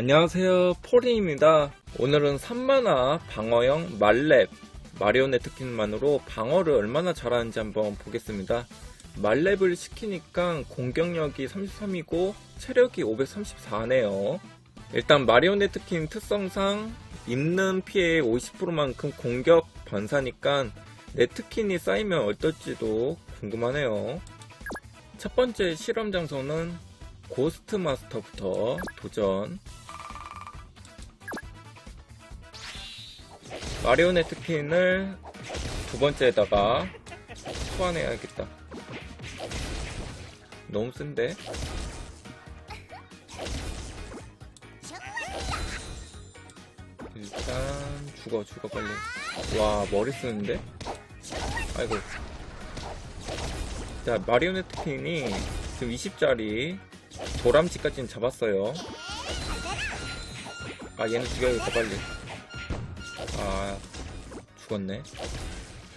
안녕하세요. 포린입니다. 오늘은 3만화 방어형 말렙 마리오네트 킨만으로 방어를 얼마나 잘하는지 한번 보겠습니다. 말렙을 시키니까 공격력이 33이고 체력이 534네요. 일단 마리오네트 킨 특성상 입는 피해의 50%만큼 공격 반사니까 네트킨이 쌓이면 어떨지도 궁금하네요. 첫 번째 실험 장소는 고스트 마스터부터 도전 마리오네트 핀을 두 번째에다가 소환해야겠다. 너무 센데? 일단 죽어 죽어 빨리. 와 머리 쓰는데? 아이고. 자 마리오네트 핀이 지금 20짜리 도람지까지는 잡았어요. 아 얘는 죽여야겠다 빨리. 아 죽었네.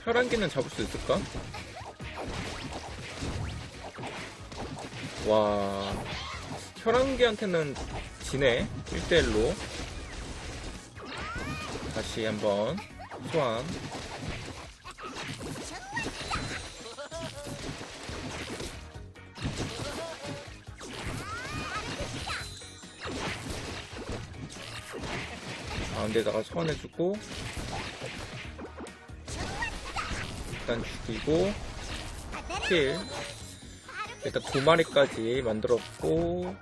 혈안기는 잡을 수 있을까? 와. 혈안기한테는 지네. 1대1로. 다시 한번. 소환. 가운데다가 소환해주고 일단 죽이고 킬. 일단 두 마리까지 만들었고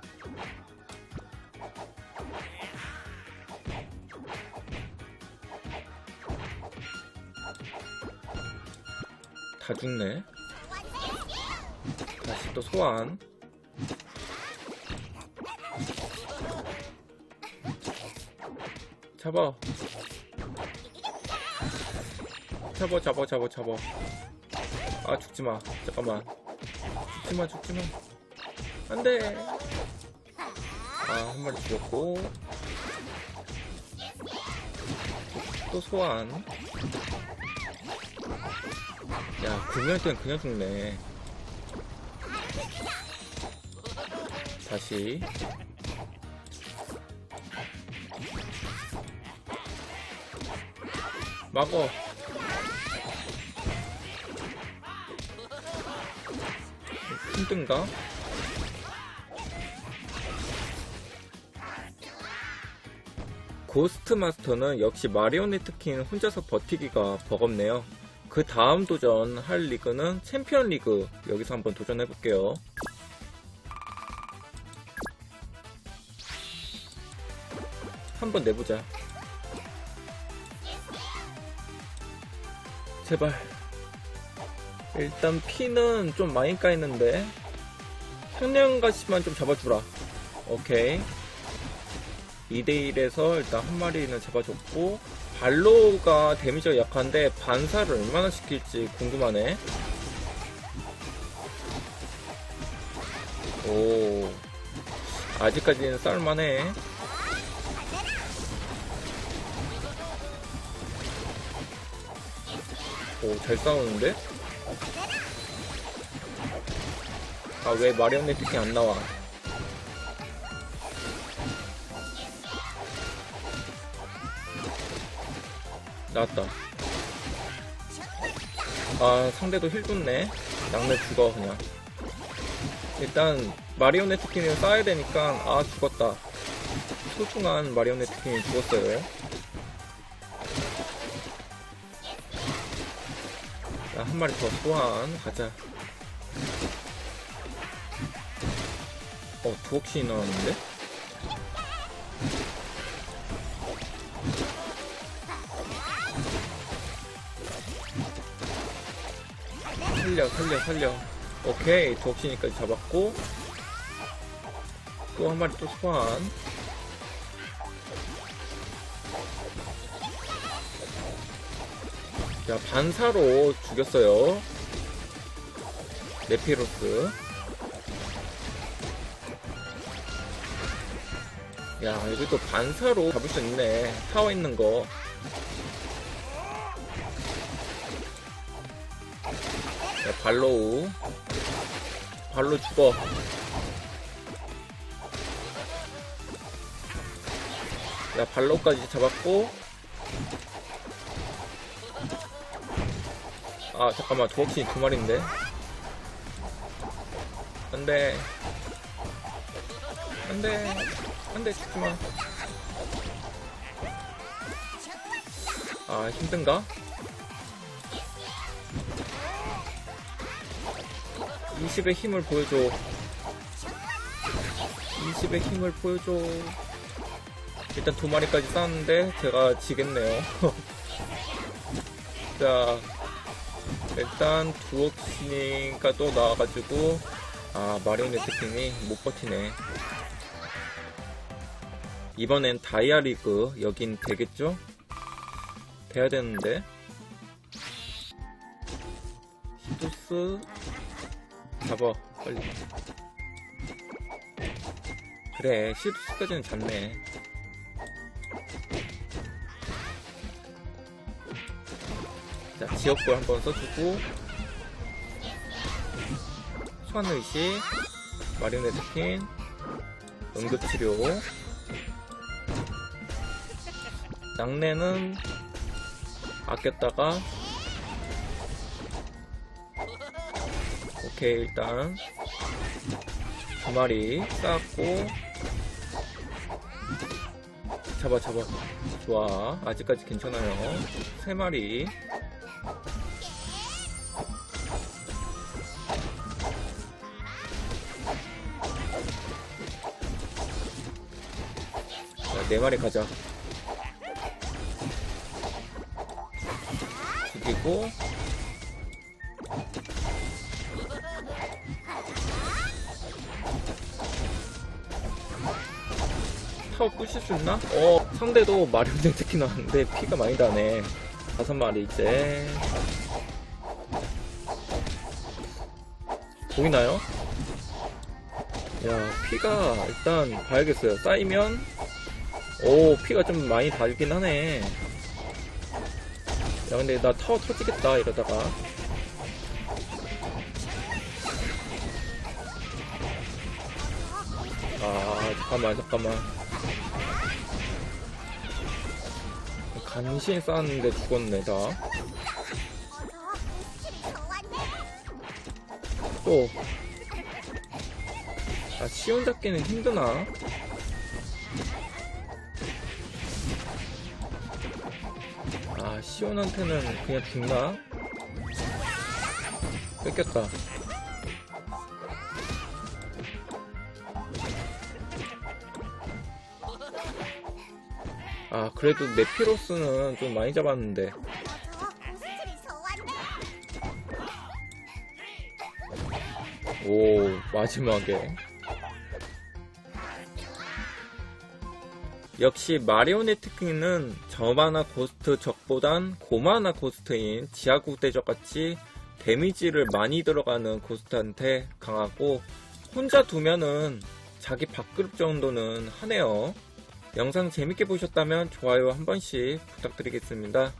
다 죽네. 다시 또 소환. 잡아 잡아 잡아 잡아 잡아. 아 죽지마. 잠깐만. 죽지마 죽지마. 안돼. 아한 마리 죽였고. 또 소환. 야 구면 때는 그냥 죽네. 다시. 막어 힘든가? 고스트 마스터는 역시 마리오네트 킨 혼자서 버티기가 버겁네요. 그 다음 도전 할 리그는 챔피언 리그 여기서 한번 도전해 볼게요. 한번 내보자. 제발. 일단 피는 좀 많이 까있는데 형량가시만 좀 잡아주라. 오케이. 2대1에서 일단 한 마리는 잡아줬고 발로가 데미지가 약한데 반사를 얼마나 시킬지 궁금하네. 오. 아직까지는 쌀만해. 오, 잘 싸우는데? 아, 왜 마리오네트 킹안 나와? 나왔다. 아, 상대도 힐 줬네. 양면 죽어, 그냥. 일단, 마리오네트 킹을 쌓아야 되니까, 아, 죽었다. 소중한 마리오네트 킹이 죽었어요. 한 마리 더 소환 가자. 어, 두 억씩 나왔는데? 살려, 살려, 살려. 오케이, 두 억씩니까지 잡았고. 또 한 마리 또 소환. 자, 반사로 죽였어요. 네피로스. 야, 여기 또 반사로 잡을 수 있네. 타워 있는 거. 야, 발로우. 발로 죽어. 자, 발로까지 잡았고. 아, 잠깐만. 도박신이 두 마리인데. 안 돼. 안 돼. 안 돼, 죽지 마. 아, 힘든가? 20의 힘을 보여줘. 20의 힘을 보여줘. 일단 두 마리까지 쌓았는데 제가 지겠네요. 자, 일단 두옥시니가 또 나와가지고 아 마리오네트 팀이 못 버티네. 이번엔 다이아 리그 여긴 되겠죠? 돼야 되는데. 히도스 잡아 빨리. 그래 히도스까지는 잡네. 자, 지역구 한번 써주고, 소환의식, 마리오네트 핀, 응급치료, 낙내는 아꼈다가, 오케이, 일단, 두 마리 쌓았고, 잡아, 잡아. 좋아. 아직까지 괜찮아요. 세 마리. 네 마리 가자. 죽이고. 타워 부실 수 있나? 어, 상대도 마리오네 특히 나왔는데 피가 많이 나네. 다섯 마리 이제. 보이나요? 야, 피가 일단 봐야겠어요. 쌓이면, 오, 피가 좀 많이 달긴 하네. 야, 근데 나 타워 터지겠다, 이러다가. 아, 잠깐만, 잠깐만. 간신히 쌓았는데 죽었네, 다. 또. 아, 시온 잡기는 힘드나? 시온한테는 그냥 죽나? 뺏겼다. 아, 그래도 네피로스는 좀 많이 잡았는데. 오, 마지막에. 역시 마리오네트킹은 저마나 고스트 적보단 고마나 고스트인 지하국 대적 같이 데미지를 많이 들어가는 고스트한테 강하고 혼자 두면은 자기 밥그릇 정도는 하네요. 영상 재밌게 보셨다면 좋아요 한 번씩 부탁드리겠습니다.